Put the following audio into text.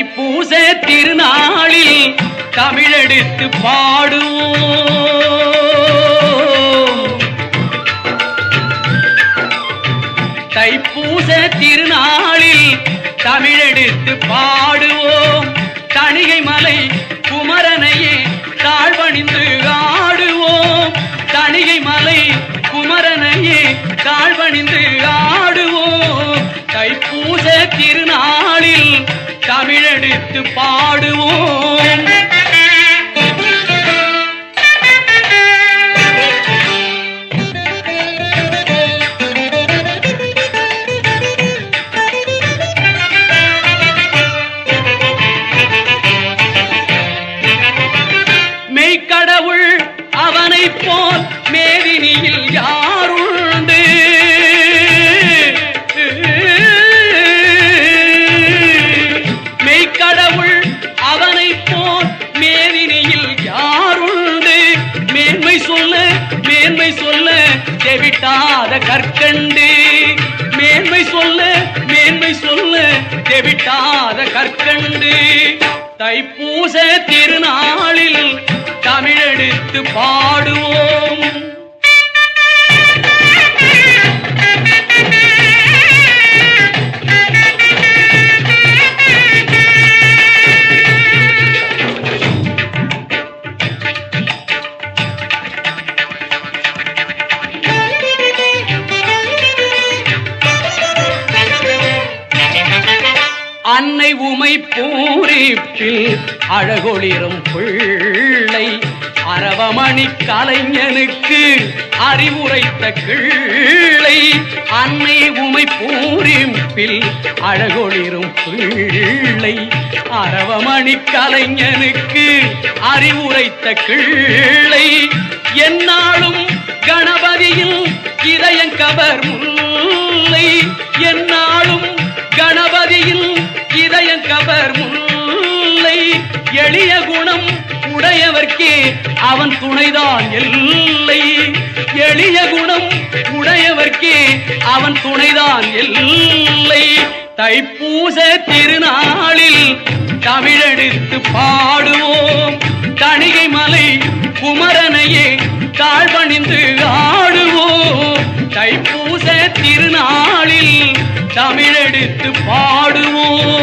தைப்பூச திருநாளில் தமிழெடுத்து பாடுவோம். தைப்பூச திருநாளில் தமிழெடுத்து பாடுவோம். தணிகை மலை குமரனையே தாழ்வணிந்து ஆடுவோம். தணிகை மலை குமரனையே தாழ்வணிந்து ஆடுவோம் எடுத்து பாடுவோம் தெவிட்டாத கற்கண்டு. மேன்மை சொல்ல மேன்மை சொல்ல. தெவிட்டாத கற்கண்டு. தைப்பூச திருநாளில் தமிழெடுத்து பாடுவோம். அன்னை உமை பூரிப்பில் அழகொளிரும் பிள்ளை. அரவமணி கலைஞனுக்கு அறிவுரைத்த கிள்ளை. அன்னை உமை பூரிப்பில் அழகொளிரும் பிள்ளை. அரவமணி கலைஞனுக்கு அறிவுரைத்த கிள்ளை. என்னாலும் கணபதியில் இதயங்கவர் முல்லை எளிய குணம் உடையவர்க்கே அவன் துணைதான் எல்லை எளிய குணம் உடையவர்க்கே அவன் துணைதான் எல்லை தைப்பூச திருநாளில் தமிழெடுத்து பாடுவோம். தணிகை மலை குமரனையே தாழ்வணிந்து ஆடுவோம். தைப்பூச திருநாளில் தமிழெடுத்து பாடுவோம்.